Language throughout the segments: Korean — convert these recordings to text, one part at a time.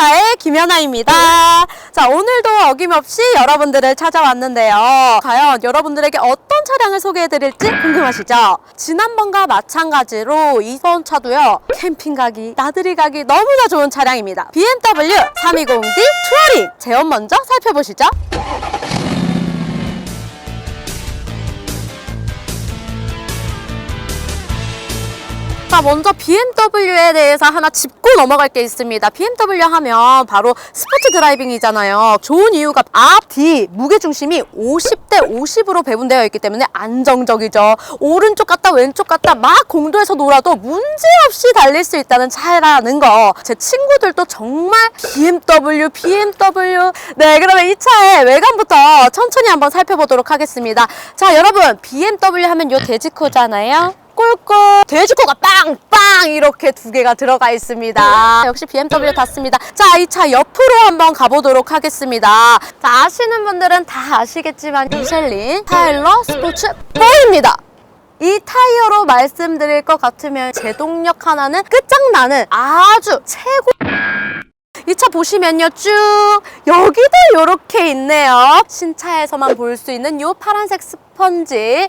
차의 김연아입니다. 자, 오늘도 어김없이 여러분들을 찾아왔는데요. 과연 여러분들에게 어떤 차량을 소개해드릴지 궁금하시죠? 지난번과 마찬가지로 이번 차도요, 캠핑 가기, 나들이 가기 너무나 좋은 차량입니다. BMW 320D 투어링! 제원 먼저 살펴보시죠. 자, 먼저 BMW에 대해서 하나 짚고 넘어갈 게 있습니다. BMW 하면 바로 스포츠 드라이빙이잖아요. 좋은 이유가 앞, 뒤, 무게중심이 50대 50으로 배분되어 있기 때문에 안정적이죠. 오른쪽 갔다 왼쪽 갔다 막 공도에서 놀아도 문제없이 달릴 수 있다는 차라는 거. 제 친구들도 정말 BMW, BMW. 네, 그러면 이 차의 외관부터 천천히 한번 살펴보도록 하겠습니다. 자, 여러분, BMW 하면 요 돼지코잖아요. 꿀꿀 돼지코가 빵빵! 이렇게 두 개가 들어가 있습니다. 역시 BMW 탔습니다. 자 이 차 옆으로 한번 가보도록 하겠습니다. 자 아시는 분들은 다 아시겠지만 미셸린 타일러 스포츠 4입니다. 이 타이어로 말씀드릴 것 같으면 제동력 하나는 끝장나는 아주 최고. 이차 보시면요 쭉 여기도 이렇게 있네요. 신차에서만 볼 수 있는 요 파란색 스펀지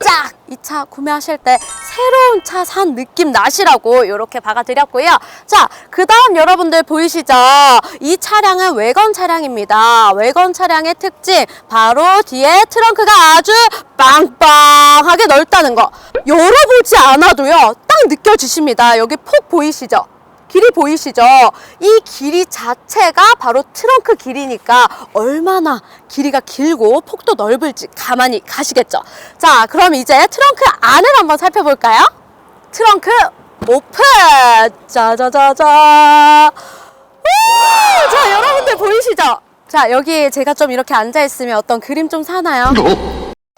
쫙! 이차 구매하실 때 새로운 차 산 느낌 나시라고 이렇게 박아드렸고요. 자, 그 다음 여러분들 보이시죠? 이 차량은 외건 차량입니다. 외건 차량의 특징, 바로 뒤에 트렁크가 아주 빵빵하게 넓다는 거. 열어보지 않아도요, 딱 느껴지십니다. 여기 폭 보이시죠? 길이 보이시죠? 이 길이 자체가 바로 트렁크 길이니까 얼마나 길이가 길고 폭도 넓을지 가만히 가시겠죠? 자, 그럼 이제 트렁크 안을 한번 살펴볼까요? 트렁크 오픈! 짜자자자! 우! 자, 여러분들 보이시죠? 자, 여기 제가 좀 이렇게 앉아있으면 어떤 그림 좀 사나요?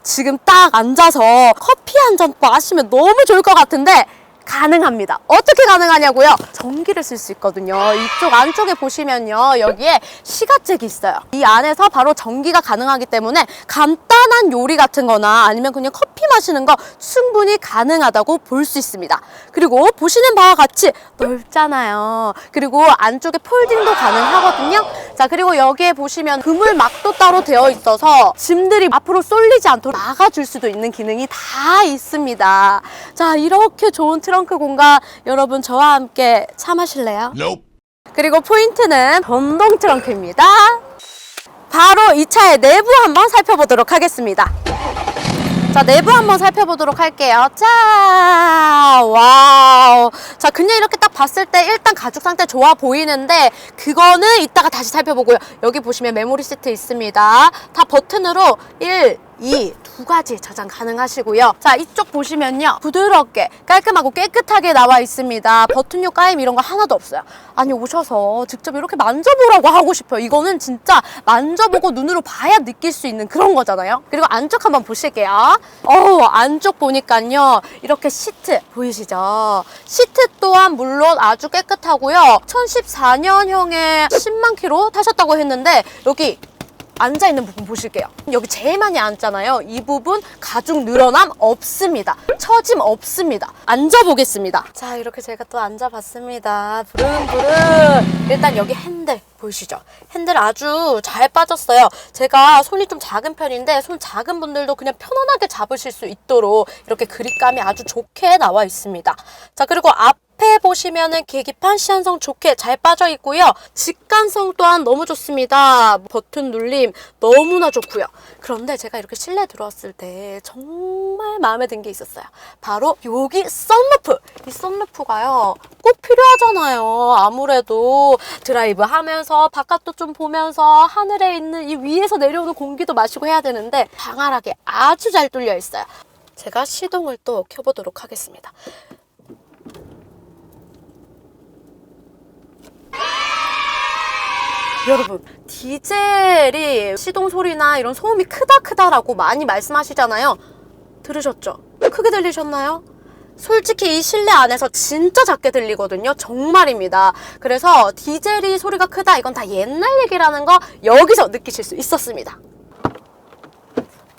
지금 딱 앉아서 커피 한 잔 마시면 너무 좋을 것 같은데 가능합니다. 어떻게 가능하냐고요? 전기를 쓸 수 있거든요. 이쪽 안쪽에 보시면요. 여기에 시가잭이 있어요. 이 안에서 바로 전기가 가능하기 때문에 간단한 요리 같은 거나 아니면 그냥 커피 마시는 거 충분히 가능하다고 볼 수 있습니다. 그리고 보시는 바와 같이 넓잖아요. 그리고 안쪽에 폴딩도 가능하거든요. 자, 그리고 여기에 보시면 그물막도 따로 되어 있어서 짐들이 앞으로 쏠리지 않도록 막아줄 수도 있는 기능이 다 있습니다. 자, 이렇게 좋은 트렁크 공간 여러분 저와 함께 참하실래요? Nope. 그리고 포인트는 전동 트렁크입니다. 바로 이 차의 내부 한번 살펴보도록 하겠습니다. 자, 내부 한번 살펴보도록 할게요. 자, 와우. 자, 그냥 이렇게 딱 봤을 때 일단 가죽 상태 좋아 보이는데, 그거는 이따가 다시 살펴보고요. 여기 보시면 메모리 시트 있습니다. 다 버튼으로 1, 2, 두 가지 저장 가능하시고요. 자, 이쪽 보시면요. 부드럽게, 깔끔하고 깨끗하게 나와 있습니다. 버튼요 까임 이런 거 하나도 없어요. 아니, 오셔서 직접 이렇게 만져보라고 하고 싶어요. 이거는 진짜 만져보고 눈으로 봐야 느낄 수 있는 그런 거잖아요. 그리고 안쪽 한번 보실게요. 어우, 안쪽 보니까요. 이렇게 시트 보이시죠? 시트 또한 물론 아주 깨끗하고요. 2014년형에 10만 킬로 타셨다고 했는데, 여기 앉아있는 부분 보실게요. 여기 제일 많이 앉잖아요. 이 부분 가죽 늘어남 없습니다. 처짐 없습니다. 앉아보겠습니다. 자, 이렇게 제가 또 앉아봤습니다. 부릉부릉. 일단 여기 핸들 보이시죠? 핸들 아주 잘 빠졌어요. 제가 손이 좀 작은 편인데 손 작은 분들도 그냥 편안하게 잡으실 수 있도록 이렇게 그립감이 아주 좋게 나와 있습니다. 자, 그리고 앞 앞에 보시면은 계기판 시한성 좋게 잘 빠져 있고요. 직관성 또한 너무 좋습니다. 버튼 눌림 너무나 좋고요. 그런데 제가 이렇게 실내 들어왔을 때 정말 마음에 든 게 있었어요. 바로 여기 썬루프. 이 썬루프가요. 꼭 필요하잖아요. 아무래도 드라이브 하면서 바깥도 좀 보면서 하늘에 있는 이 위에서 내려오는 공기도 마시고 해야 되는데 방활하게 아주 잘 뚫려 있어요. 제가 시동을 또 켜보도록 하겠습니다. 여러분 디젤이 시동 소리나 이런 소음이 크다 크다라고 많이 말씀하시잖아요. 들으셨죠? 크게 들리셨나요? 솔직히 이 실내 안에서 진짜 작게 들리거든요. 정말입니다. 그래서 디젤이 소리가 크다 이건 다 옛날 얘기라는 거 여기서 느끼실 수 있었습니다.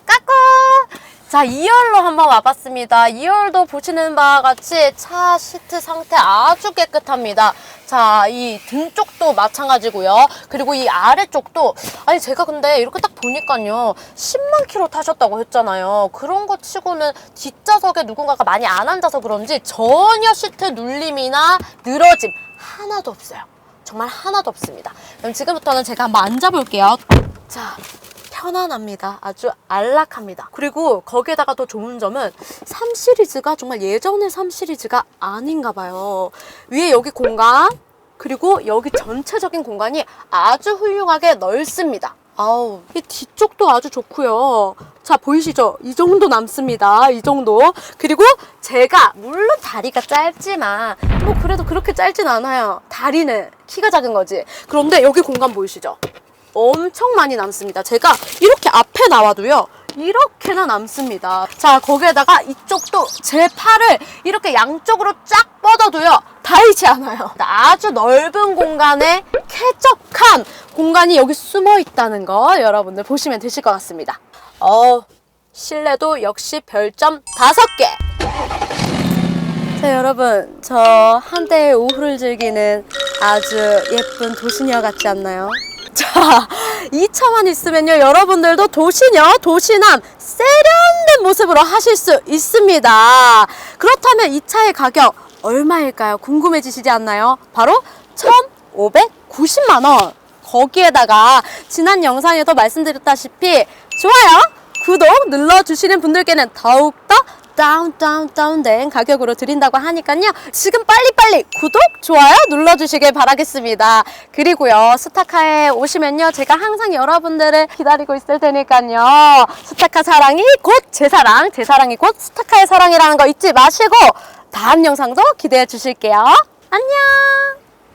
까꿍! 자 2열로 한번 와봤습니다. 2열도 보시는 바와 같이 차 시트 상태 아주 깨끗합니다 자, 이 등 쪽도 마찬가지고요. 그리고 이 아래쪽도 아니 제가 근데 이렇게 딱 보니까요. 10만 킬로 타셨다고 했잖아요. 그런 것 치고는 뒷좌석에 누군가가 많이 안 앉아서 그런지 전혀 시트 눌림이나 늘어짐 하나도 없어요. 정말 하나도 없습니다. 그럼 지금부터는 제가 한번 앉아볼게요. 자, 편안합니다. 아주 안락합니다. 그리고 거기에다가 더 좋은 점은 3 시리즈가 정말 예전의 3 시리즈가 아닌가 봐요. 위에 여기 공간, 그리고 여기 전체적인 공간이 아주 훌륭하게 넓습니다. 아우, 이 뒤쪽도 아주 좋고요. 자, 보이시죠? 이 정도 남습니다. 이 정도. 그리고 제가 물론 다리가 짧지만 뭐 그래도 그렇게 짧진 않아요. 다리는 키가 작은 거지. 그런데 여기 공간 보이시죠? 엄청 많이 남습니다. 제가 이렇게 앞에 나와도요. 이렇게나 남습니다. 자, 거기에다가 이쪽도 제 팔을 이렇게 양쪽으로 쫙 뻗어도요. 닿이지 않아요. 아주 넓은 공간에 쾌적한 공간이 여기 숨어 있다는 거 여러분들 보시면 되실 것 같습니다. 어, 실내도 역시 별점 5개. 자, 여러분, 저 한때의 오후를 즐기는 아주 예쁜 도시녀 같지 않나요? 자, 이 차만 있으면요, 여러분들도 도시녀, 도시남, 세련된 모습으로 하실 수 있습니다. 그렇다면 이 차의 가격 얼마일까요? 궁금해지시지 않나요? 바로 1,590만원. 거기에다가 지난 영상에도 말씀드렸다시피 좋아요, 구독 눌러주시는 분들께는 더욱더 다운 다운 다운된 가격으로 드린다고 하니까요. 지금 빨리빨리 구독 좋아요 눌러주시길 바라겠습니다. 그리고요 스타카에 오시면요 제가 항상 여러분들을 기다리고 있을 테니까요. 스타카 사랑이 곧 제 사랑 제 사랑이 곧 스타카의 사랑이라는 거 잊지 마시고 다음 영상도 기대해 주실게요. 안녕